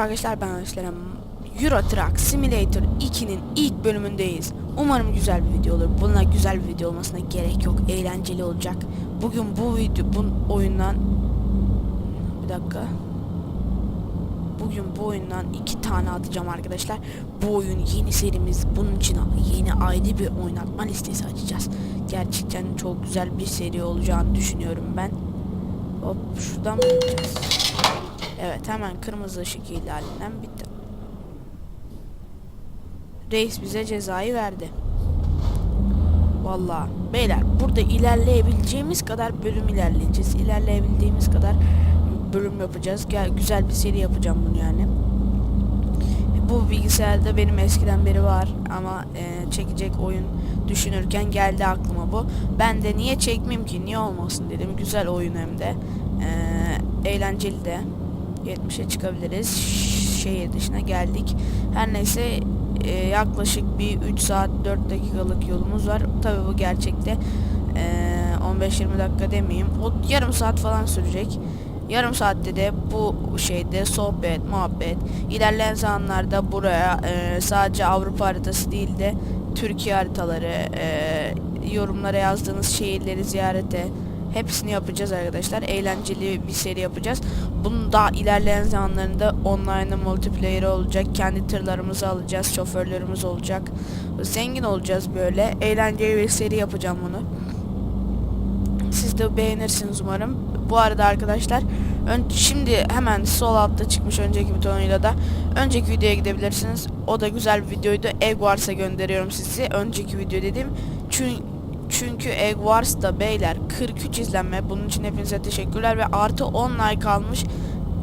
arkadaşlar ben Özlem. Euro Truck Simulator 2'nin ilk bölümündeyiz. Umarım güzel bir video olur. Buna güzel bir video olmasına gerek yok. Eğlenceli olacak. Bugün bu video bu oyundan bir dakika. Bugün bu oyundan iki tane atacağım arkadaşlar. Bu oyun yeni serimiz. Bunun için yeni ayrı bir oynatma listesi açacağız. Gerçekten çok güzel bir seri olacağını düşünüyorum ben. Hop şuradan gideceğiz? Evet hemen kırmızı ışık ihlalinden bitti. Reis bize cezayı verdi. Vallahi beyler burada ilerleyebileceğimiz kadar bölüm ilerleyeceğiz. İlerleyebildiğimiz kadar bölüm yapacağız. Gel güzel bir seri yapacağım bunu yani. Bu bilgisayarda benim eskiden beri var ama e, çekecek oyun düşünürken geldi aklıma bu. Ben de niye çekmeyeyim ki niye olmasın dedim. Güzel oyun hem de. E, eğlenceli de. 70'e çıkabiliriz. Şehir dışına geldik. Her neyse e, yaklaşık bir 3 saat 4 dakikalık yolumuz var. Tabii bu gerçekte e, 15-20 dakika demeyeyim. O yarım saat falan sürecek. Yarım saatte de bu şeyde sohbet, muhabbet. İlerleyen zamanlarda buraya e, sadece Avrupa haritası değil de Türkiye haritaları, e, yorumlara yazdığınız şehirleri ziyarete hepsini yapacağız arkadaşlar. Eğlenceli bir seri yapacağız. Bunun daha ilerleyen zamanlarında online multiplayer olacak. Kendi tırlarımızı alacağız, şoförlerimiz olacak. Zengin olacağız böyle. Eğlenceli bir seri yapacağım bunu. Siz de beğenirsiniz umarım. Bu arada arkadaşlar ön, şimdi hemen sol altta çıkmış önceki butonuyla da önceki videoya gidebilirsiniz. O da güzel bir videoydu. Egg Wars'a gönderiyorum sizi. Önceki video dedim. Çünkü çünkü Egg Wars'ta beyler 43 izlenme. Bunun için hepinize teşekkürler ve artı 10 like almış.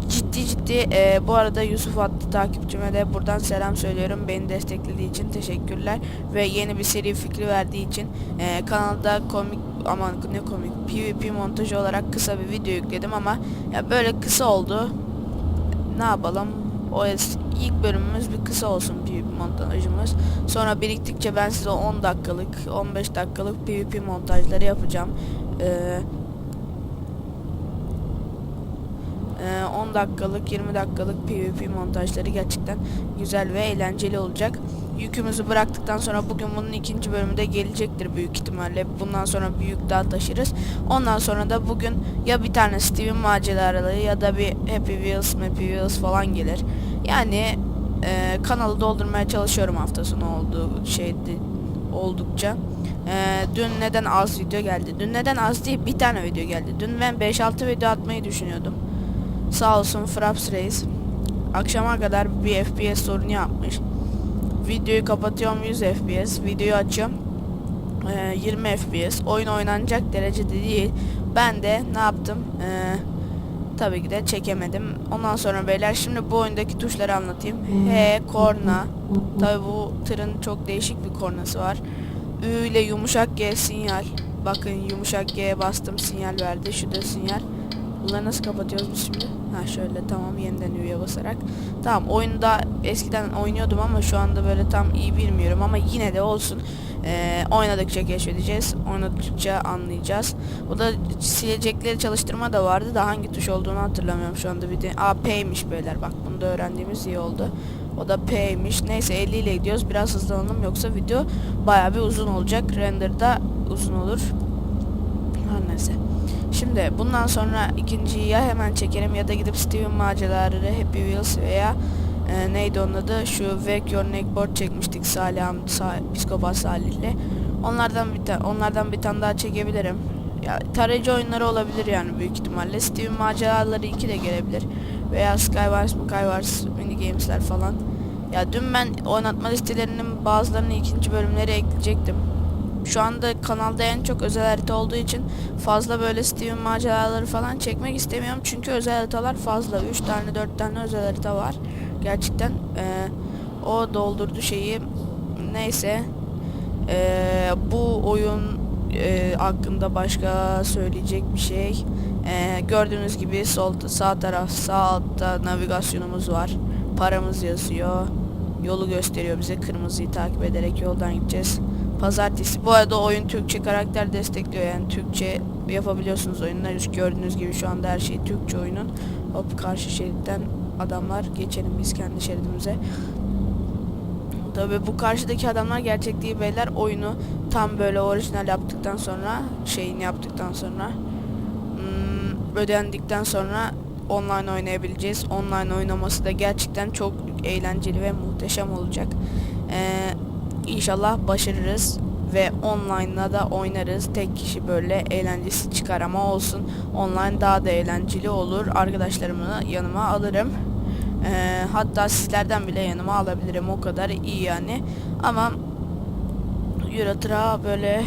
Ciddi ciddi e, bu arada Yusuf adlı takipçime de buradan selam söylüyorum. Beni desteklediği için teşekkürler. Ve yeni bir seri fikri verdiği için e, kanalda komik aman ne komik PvP montajı olarak kısa bir video yükledim ama ya böyle kısa oldu. Ne yapalım? O es- ilk bölümümüz bir kısa olsun PvP montajımız. Sonra biriktikçe ben size 10 dakikalık, 15 dakikalık PvP montajları yapacağım. Ee, 10 dakikalık 20 dakikalık PvP montajları gerçekten güzel ve eğlenceli olacak. Yükümüzü bıraktıktan sonra bugün bunun ikinci bölümü de gelecektir büyük ihtimalle. Bundan sonra bir yük daha taşırız. Ondan sonra da bugün ya bir tane Steven maceraları ya da bir Happy Wheels, Happy Wheels falan gelir. Yani e, kanalı doldurmaya çalışıyorum hafta sonu olduğu şeyde oldukça. Ee, dün neden az video geldi? Dün neden az değil bir tane video geldi. Dün ben 5-6 video atmayı düşünüyordum. Sağ olsun Fraps Reis. Akşama kadar bir FPS sorunu yapmış. Videoyu kapatıyorum 100 FPS. Videoyu açıyorum. Ee, 20 FPS. Oyun oynanacak derecede değil. Ben de ne yaptım? Ee, tabii ki de çekemedim. Ondan sonra beyler şimdi bu oyundaki tuşları anlatayım. H, korna. Tabii bu tırın çok değişik bir kornası var. Ü ile yumuşak G sinyal. Bakın yumuşak G'ye bastım sinyal verdi. Şu da sinyal. Bunları nasıl kapatıyoruz biz şimdi? Ha şöyle tamam yeniden üye basarak. Tamam oyunda eskiden oynuyordum ama şu anda böyle tam iyi bilmiyorum ama yine de olsun. Ee, oynadıkça keşfedeceğiz. Oynadıkça anlayacağız. O da silecekleri çalıştırma da vardı da hangi tuş olduğunu hatırlamıyorum şu anda bir de. Aa P'ymiş beyler bak bunu da öğrendiğimiz iyi oldu. O da P'ymiş. Neyse 50 ile gidiyoruz. Biraz hızlanalım yoksa video bayağı bir uzun olacak. Render'da uzun olur. Her neyse. Şimdi bundan sonra ikinciyi ya hemen çekerim ya da gidip Steven maceraları Happy Wheels veya e, neydi onun adı şu Wake Your Neckboard çekmiştik Salih Ham- Sa Psikopat Salih'le. Onlardan bir ta- onlardan bir tane daha çekebilirim. Ya tarayıcı oyunları olabilir yani büyük ihtimalle. Steven maceraları 2 de gelebilir. Veya Skywars, Skywars mini games'ler falan. Ya dün ben oynatma listelerinin bazılarını ikinci bölümleri ekleyecektim. Şu anda kanalda en çok özel harita olduğu için fazla böyle Steven maceraları falan çekmek istemiyorum. Çünkü özel haritalar fazla. 3 tane 4 tane özel harita var. Gerçekten eee, o doldurdu şeyi. Neyse. Eee, bu oyun eee, hakkında başka söyleyecek bir şey. Eee, gördüğünüz gibi sol sağ taraf sağ altta navigasyonumuz var. Paramız yazıyor. Yolu gösteriyor bize. Kırmızıyı takip ederek yoldan gideceğiz. Pazartesi. Bu arada oyun Türkçe karakter destekliyor yani Türkçe yapabiliyorsunuz oyunlar. Gördüğünüz gibi şu anda her şey Türkçe oyunun. Hop karşı şeritten adamlar. Geçelim biz kendi şeridimize. Tabii bu karşıdaki adamlar gerçek değil beyler. Oyunu tam böyle orijinal yaptıktan sonra şeyini yaptıktan sonra hmm, ödendikten sonra online oynayabileceğiz. Online oynaması da gerçekten çok eğlenceli ve muhteşem olacak. Ee, inşallah başarırız ve online'la da oynarız. Tek kişi böyle eğlencesi çıkar ama olsun. Online daha da eğlenceli olur. Arkadaşlarımı yanıma alırım. Ee, hatta sizlerden bile yanıma alabilirim. O kadar iyi yani. Ama Eurotrack'a böyle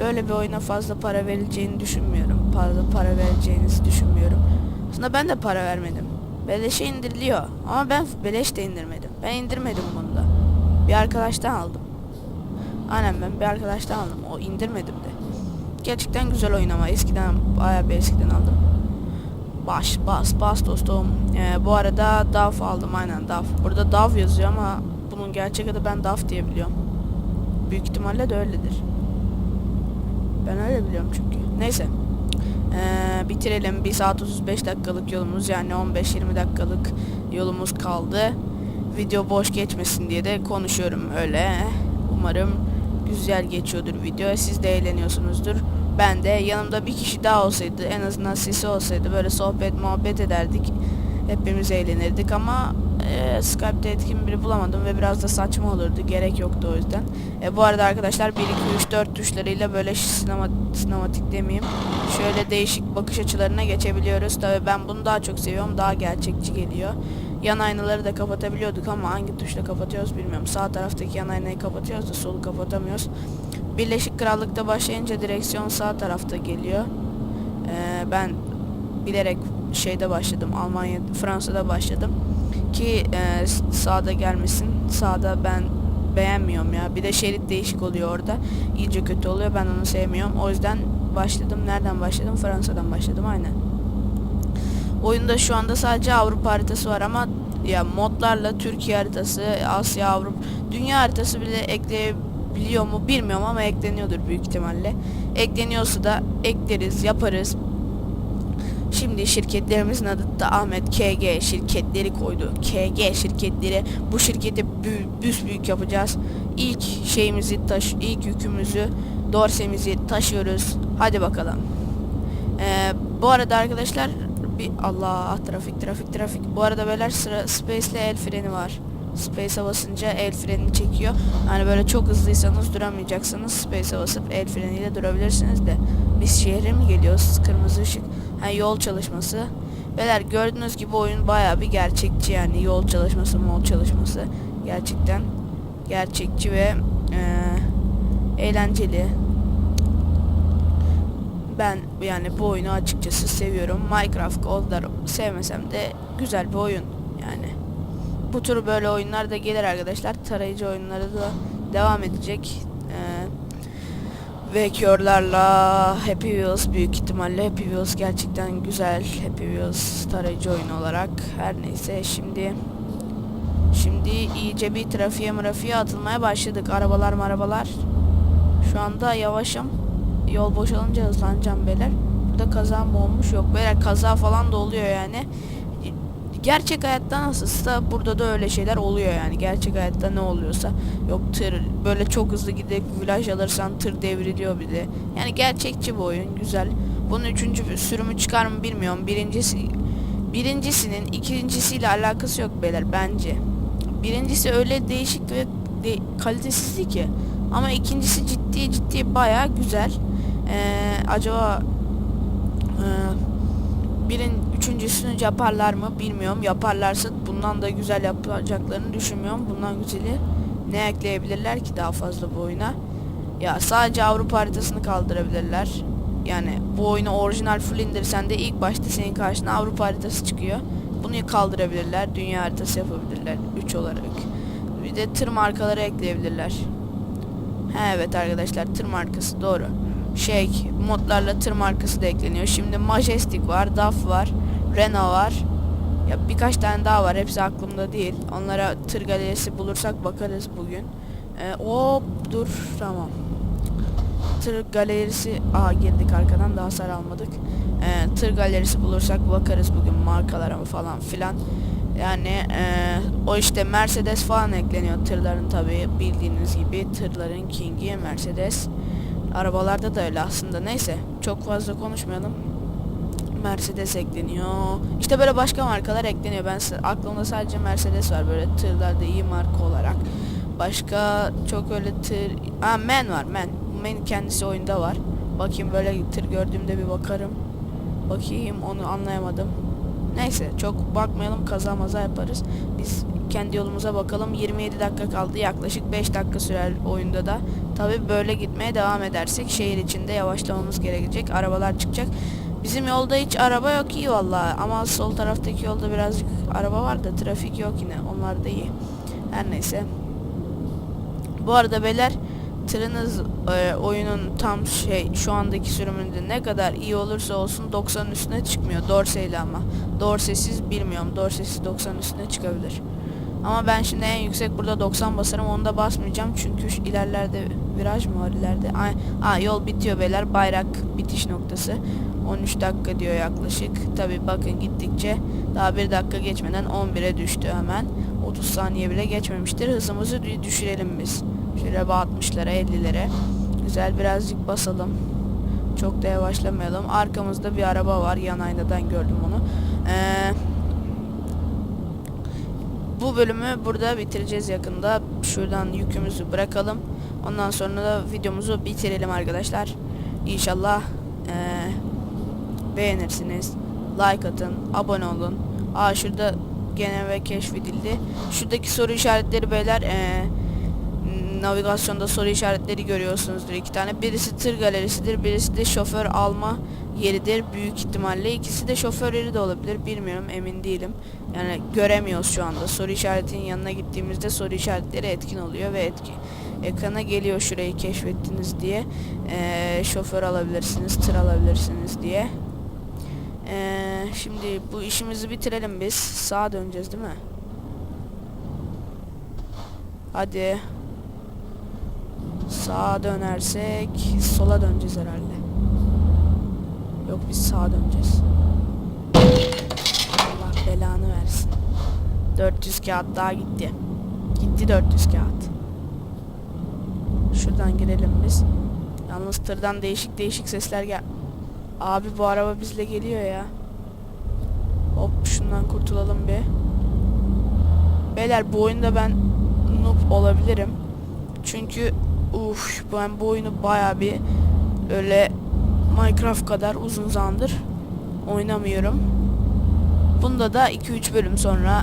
böyle bir oyuna fazla para verileceğini düşünmüyorum. Fazla para vereceğinizi düşünmüyorum. Aslında ben de para vermedim. Beleşe indiriliyor. Ama ben beleş de indirmedim. Ben indirmedim bunu da. Bir arkadaştan aldım. Aynen ben bir arkadaştan aldım. O indirmedim de. Gerçekten güzel oyun ama eskiden bayağı bir eskiden aldım. Baş bas bas dostum. Ee, bu arada DAF aldım aynen DAF. Burada DAF yazıyor ama bunun gerçek adı ben DAF diye biliyorum. Büyük ihtimalle de öyledir. Ben öyle biliyorum çünkü. Neyse. Ee, bitirelim. 1 saat 35 dakikalık yolumuz yani 15-20 dakikalık yolumuz kaldı. Video boş geçmesin diye de konuşuyorum öyle. Umarım güzel geçiyordur video. Siz de eğleniyorsunuzdur. Ben de yanımda bir kişi daha olsaydı en azından sesi olsaydı böyle sohbet muhabbet ederdik. Hepimiz eğlenirdik ama e, Skype'de etkin biri bulamadım ve biraz da saçma olurdu. Gerek yoktu o yüzden. E, bu arada arkadaşlar 1 2 3 4 tuşlarıyla böyle sinema, sinematik demeyeyim. Şöyle değişik bakış açılarına geçebiliyoruz. Tabi ben bunu daha çok seviyorum. Daha gerçekçi geliyor. Yan aynaları da kapatabiliyorduk ama hangi tuşla kapatıyoruz bilmiyorum. Sağ taraftaki yan aynayı kapatıyoruz da solu kapatamıyoruz. Birleşik Krallık'ta başlayınca direksiyon sağ tarafta geliyor. Ee, ben bilerek şeyde başladım. Almanya, Fransa'da başladım. Ki e, sağda gelmesin. Sağda ben beğenmiyorum ya. Bir de şerit değişik oluyor orada. İyice kötü oluyor. Ben onu sevmiyorum. O yüzden başladım. Nereden başladım? Fransa'dan başladım. Aynen. Oyunda şu anda sadece Avrupa haritası var ama ya modlarla Türkiye haritası, Asya, Avrupa, dünya haritası bile ekleyebiliyor mu bilmiyorum ama ekleniyordur büyük ihtimalle. Ekleniyorsa da ekleriz, yaparız. Şimdi şirketlerimizin adı da Ahmet KG şirketleri koydu. KG şirketleri. Bu şirketi büs büyük yapacağız. İlk şeyimizi taş, ilk yükümüzü, dorsemizi taşıyoruz. Hadi bakalım. Ee, bu arada arkadaşlar bir Allah trafik trafik trafik. Bu arada beyler sıra Space ile el freni var. Space'e basınca el frenini çekiyor. Hani böyle çok hızlıysanız duramayacaksınız. Space'e basıp el freniyle durabilirsiniz de. Biz şehre mi geliyoruz? Kırmızı ışık. Ha yol çalışması. Beyler gördüğünüz gibi oyun baya bir gerçekçi yani yol çalışması, mol çalışması. Gerçekten gerçekçi ve e, eğlenceli. Ben yani bu oyunu açıkçası seviyorum. Minecraft kadar sevmesem de güzel bir oyun yani. Bu tür böyle oyunlar da gelir arkadaşlar. Tarayıcı oyunları da devam edecek. Ee, ve körlerla Happy Wheels büyük ihtimalle Happy Wheels gerçekten güzel. Happy Wheels tarayıcı oyunu olarak. Her neyse şimdi şimdi iyice bir trafiğe mrafiğe atılmaya başladık. Arabalar marabalar. Şu anda yavaşım. Yol boşalınca hızlanacağım beyler. Burada kaza mı olmuş yok. Beyler kaza falan da oluyor yani. Gerçek hayatta nasılsa burada da öyle şeyler oluyor yani. Gerçek hayatta ne oluyorsa. Yok tır böyle çok hızlı gidip viraj alırsan tır devriliyor bir de. Yani gerçekçi bu oyun. Güzel. Bunun üçüncü sürümü çıkar mı bilmiyorum. Birincisi birincisinin ikincisiyle alakası yok beyler bence. Birincisi öyle değişik ve de, kalitesizdi ki. Ama ikincisi ciddi ciddi baya güzel. Ee, acaba e, birin üçüncüsünü yaparlar mı bilmiyorum. Yaparlarsa bundan da güzel yapacaklarını düşünmüyorum. Bundan güzeli ne ekleyebilirler ki daha fazla bu oyuna? Ya sadece Avrupa haritasını kaldırabilirler. Yani bu oyunu orijinal full indirsen de ilk başta senin karşına Avrupa haritası çıkıyor. Bunu kaldırabilirler. Dünya haritası yapabilirler 3 olarak. Bir de tır markaları ekleyebilirler. He evet arkadaşlar tır markası doğru. Şey modlarla tır markası da ekleniyor. Şimdi Majestic var, DAF var, Renault var. Ya birkaç tane daha var. Hepsi aklımda değil. Onlara tır galerisi bulursak bakarız bugün. Ee, hop dur tamam. Tır galerisi aa girdik arkadan daha hasar almadık. Ee, tır galerisi bulursak bakarız bugün markalara falan filan. Yani eee, o işte Mercedes falan ekleniyor tırların tabi bildiğiniz gibi tırların kingi Mercedes. Arabalarda da öyle aslında neyse çok fazla konuşmayalım. Mercedes ekleniyor. İşte böyle başka markalar ekleniyor. Ben aklımda sadece Mercedes var böyle tırlarda iyi marka olarak. Başka çok öyle tır... Aa Men var Men. Men kendisi oyunda var. Bakayım böyle tır gördüğümde bir bakarım. Bakayım onu anlayamadım. Neyse çok bakmayalım kaza maza yaparız. Biz kendi yolumuza bakalım. 27 dakika kaldı. Yaklaşık 5 dakika sürer oyunda da. Tabi böyle gitmeye devam edersek şehir içinde yavaşlamamız gerekecek. Arabalar çıkacak. Bizim yolda hiç araba yok iyi vallahi ama sol taraftaki yolda birazcık araba var da trafik yok yine. Onlar da iyi. Her neyse. Bu arada beyler tırınız e, oyunun tam şey şu andaki sürümünde ne kadar iyi olursa olsun 90'ın üstüne çıkmıyor. Dorse'yle ama. Dorsesiz bilmiyorum. Dorsesiz 90 üstüne çıkabilir. Ama ben şimdi en yüksek burada 90 basarım. Onu da basmayacağım. Çünkü ilerlerde viraj mı var ileride? Ay, aa, yol bitiyor beyler. Bayrak bitiş noktası. 13 dakika diyor yaklaşık. Tabi bakın gittikçe daha bir dakika geçmeden 11'e düştü hemen. 30 saniye bile geçmemiştir. Hızımızı dü- düşürelim biz. Şöyle 60'lara 50'lere. Güzel birazcık basalım. Çok da yavaşlamayalım. Arkamızda bir araba var. Yan aynadan gördüm onu. Eee bu bölümü burada bitireceğiz yakında. Şuradan yükümüzü bırakalım. Ondan sonra da videomuzu bitirelim arkadaşlar. İnşallah eee, beğenirsiniz. Like atın, abone olun. Aa şurada gene ve keşfedildi. Şuradaki soru işaretleri beyler eee, navigasyonda soru işaretleri görüyorsunuzdur iki tane. Birisi tır galerisidir, birisi de şoför alma yeridir büyük ihtimalle. İkisi de şoför yeri de olabilir bilmiyorum emin değilim. Yani göremiyoruz şu anda. Soru işaretinin yanına gittiğimizde soru işaretleri etkin oluyor ve etki ekrana geliyor şurayı keşfettiniz diye. Ee, şoför alabilirsiniz, tır alabilirsiniz diye. Ee, şimdi bu işimizi bitirelim biz. Sağa döneceğiz değil mi? Hadi. Sağa dönersek sola döneceğiz herhalde. Yok biz sağa döneceğiz. Allah belanı versin. 400 kağıt daha gitti. Gitti 400 kağıt. Şuradan girelim biz. Yalnız tırdan değişik değişik sesler gel. Abi bu araba bizle geliyor ya. Hop şundan kurtulalım bir. Beyler bu oyunda ben noob olabilirim. Çünkü uf ben bu oyunu baya bir öyle Minecraft kadar uzun zamandır oynamıyorum. Bunda da 2-3 bölüm sonra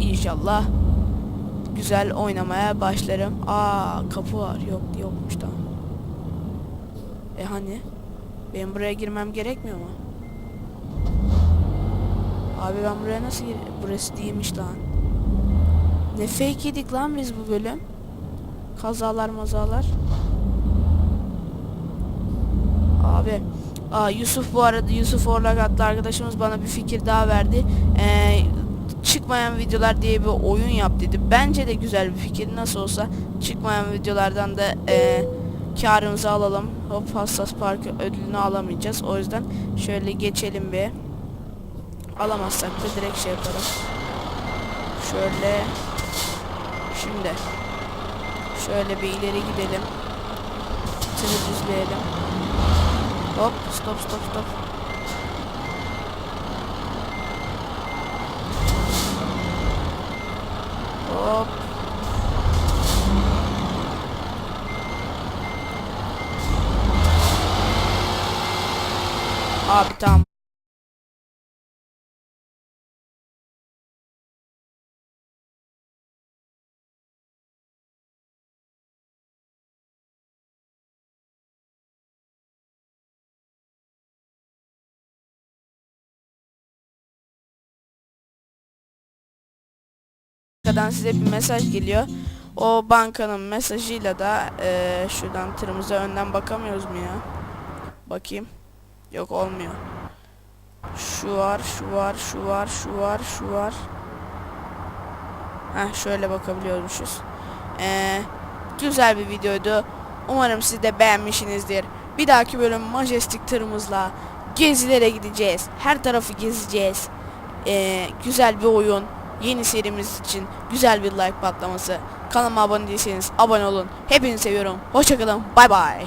inşallah güzel oynamaya başlarım. Aa kapı var. Yok yokmuş tamam. E hani? Benim buraya girmem gerekmiyor mu? Abi ben buraya nasıl gir... Burası değilmiş lan. Ne fake yedik lan biz bu bölüm? Kazalar mazalar. Abi. Aa, Yusuf bu arada Yusuf Orlak adlı arkadaşımız bana bir fikir daha verdi. Ee, çıkmayan videolar diye bir oyun yap dedi. Bence de güzel bir fikir. Nasıl olsa çıkmayan videolardan da e, karımızı alalım. Hop hassas park ödülünü alamayacağız. O yüzden şöyle geçelim bir. Alamazsak da direkt şey yaparım. Şöyle. Şimdi. Şöyle bir ileri gidelim. Tırı düzleyelim. Hop stop stop stop. Hop. Abi tamam. Bankadan size bir mesaj geliyor. O bankanın mesajıyla da eee, şuradan tırımıza önden bakamıyoruz mu ya? Bakayım. Yok olmuyor. Şu var, şu var, şu var, şu var, şu var. Heh şöyle bakabiliyormuşuz. Eee, güzel bir videoydu. Umarım siz de beğenmişsinizdir. Bir dahaki bölüm Majestic tırımızla gezilere gideceğiz. Her tarafı gezeceğiz. Eee, güzel bir oyun. Yeni serimiz için güzel bir like patlaması. Kanalıma abone değilseniz abone olun. Hepinizi seviyorum. Hoşçakalın. Bay bay.